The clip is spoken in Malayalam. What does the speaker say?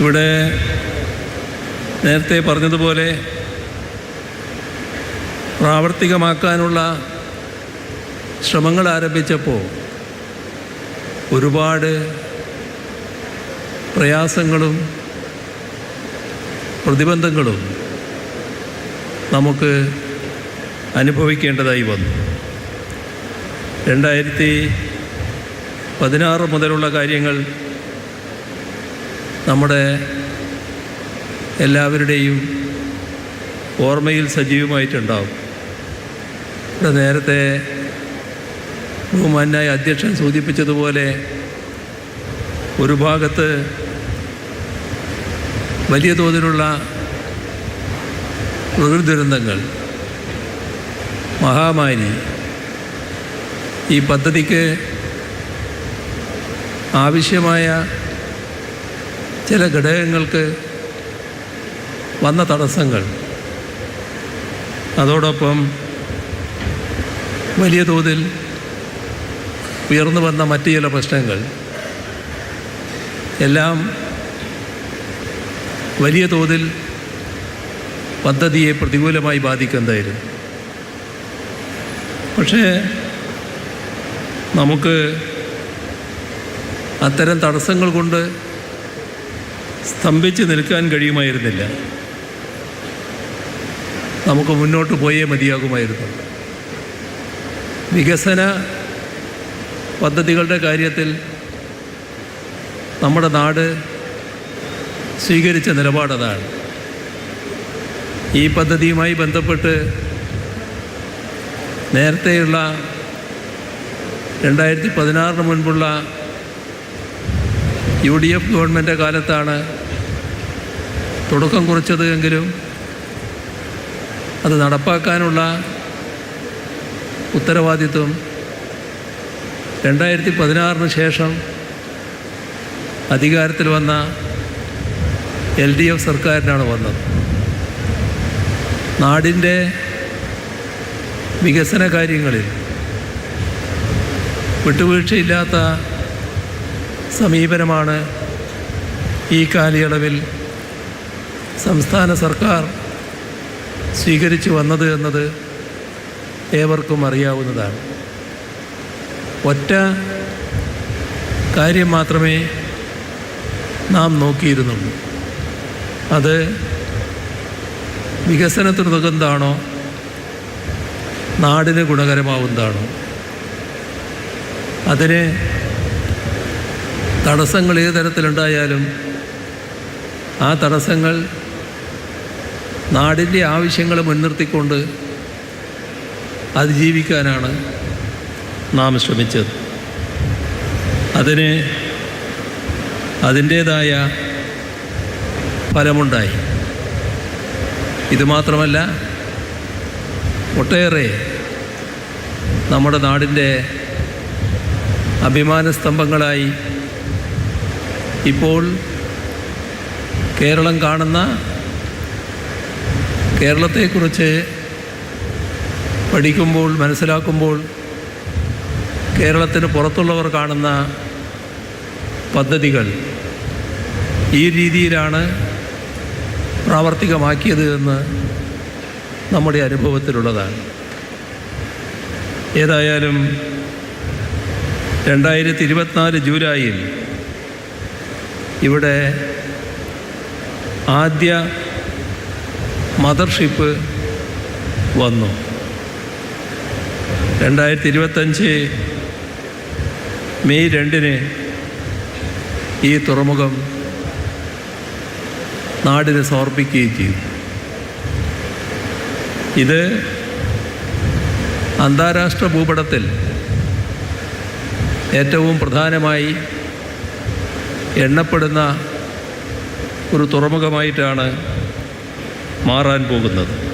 ഇവിടെ നേരത്തെ പറഞ്ഞതുപോലെ പ്രാവർത്തികമാക്കാനുള്ള ശ്രമങ്ങൾ ആരംഭിച്ചപ്പോൾ ഒരുപാട് പ്രയാസങ്ങളും പ്രതിബന്ധങ്ങളും നമുക്ക് അനുഭവിക്കേണ്ടതായി വന്നു. രണ്ടായിരത്തി പതിനാറ് മുതലുള്ള കാര്യങ്ങൾ നമ്മുടെ എല്ലാവരുടെയും ഓർമ്മയിൽ സജീവമായിട്ടുണ്ടാവും. ഇവിടെ നേരത്തെ ബഹുമാനായ അധ്യക്ഷൻ സൂചിപ്പിച്ചതുപോലെ ഒരു ഭാഗത്ത് വലിയ തോതിലുള്ള പ്രകൃതി ദുരന്തങ്ങൾ മഹാമാരി ഈ പദ്ധതിക്ക് ആവശ്യമായ ചില ഘടകങ്ങൾക്ക് വന്ന തടസ്സങ്ങൾ. അതോടൊപ്പം വലിയ തോതിൽ ഉയർന്നു വന്ന മറ്റു ചില പ്രശ്നങ്ങൾ. എല്ലാം വലിയ തോതിൽ പദ്ധതിയെ പ്രതികൂലമായി ബാധിക്കുന്നതായിരുന്നു. പക്ഷേ നമുക്ക് അത്തരം തടസ്സങ്ങൾ കൊണ്ട് സ്തംഭിച്ച് നിൽക്കാൻ കഴിയുമായിരുന്നില്ല. നമുക്ക് മുന്നോട്ട് പോയേ മതിയാകുമായിരുന്നു. വികസന പദ്ധതികളുടെ കാര്യത്തിൽ നമ്മുടെ നാട് സ്വീകരിച്ച നിലപാടതാണ്. ഈ പദ്ധതിയുമായി ബന്ധപ്പെട്ട് നേരത്തെയുള്ള രണ്ടായിരത്തി പതിനാറിന് മുൻപുള്ള യു ഡി എഫ് ഗവൺമെന്റ് കാലത്താണ് തുടക്കം കുറിച്ചത് എങ്കിലും അത് നടപ്പാക്കാനുള്ള ഉത്തരവാദിത്വം രണ്ടായിരത്തി പതിനാറിന് ശേഷം അധികാരത്തിൽ വന്ന എൽ ഡി എഫ് സർക്കാരിനാണ് വന്നത്. നാടിന്റെ വികസന കാര്യങ്ങളിൽ വിട്ടുവീഴ്ചയില്ലാത്ത സമീപനമാണ് ഈ കാലയളവിൽ സംസ്ഥാന സർക്കാർ സ്വീകരിച്ചു വന്നത് എന്നത് ഏവർക്കും അറിയാവുന്നതാണ്. ഒറ്റ കാര്യം മാത്രമേ നാം നോക്കിയിരുന്നുള്ളൂ. അത് വികസനത്തിനുതകുന്നതാണോ നാടിന് ഗുണകരമാവുന്നതാണോ? അതിന് തടസ്സങ്ങൾ ഏത് തരത്തിലുണ്ടായാലും ആ തടസ്സങ്ങൾ നാടിന്റെ ആവശ്യങ്ങൾ മുൻനിർത്തിക്കൊണ്ട് അതിജീവിക്കാനാണ് നാം ശ്രമിച്ചത്. അതിന് അതിന്റേതായ ഫലമുണ്ടായി. ഇതുമാത്രമല്ല ഒട്ടേറെ നമ്മുടെ നാടിന്റെ അഭിമാന സ്തംഭങ്ങളായി ഇപ്പോൾ കേരളം കാണുന്ന കേരളത്തെക്കുറിച്ച് പഠിക്കുമ്പോൾ മനസ്സിലാക്കുമ്പോൾ കേരളത്തിന് പുറത്തുള്ളവർ കാണുന്ന പദ്ധതികൾ ഈ രീതിയിലാണ് പ്രാവർത്തികമാക്കിയത് എന്ന് നമ്മുടെ അനുഭവത്തിലുള്ളതാണ്. ഏതായാലും രണ്ടായിരത്തി ഇരുപത്തിനാല് ജൂലൈയിൽ ഇവിടെ ആദ്യ മദർഷിപ്പ് വന്നു. രണ്ടായിരത്തി ഇരുപത്തഞ്ച് മെയ് രണ്ടിന് ഈ തുറമുഖം നാടിന് സമർപ്പിക്കുകയും ചെയ്തു. ഇത് അന്താരാഷ്ട്ര ഭൂപടത്തിൽ ഏറ്റവും പ്രധാനമായി എണ്ണപ്പെടുന്ന ഒരു തുറമുഖമായിട്ടാണ് മാറാൻ പോകുന്നത്.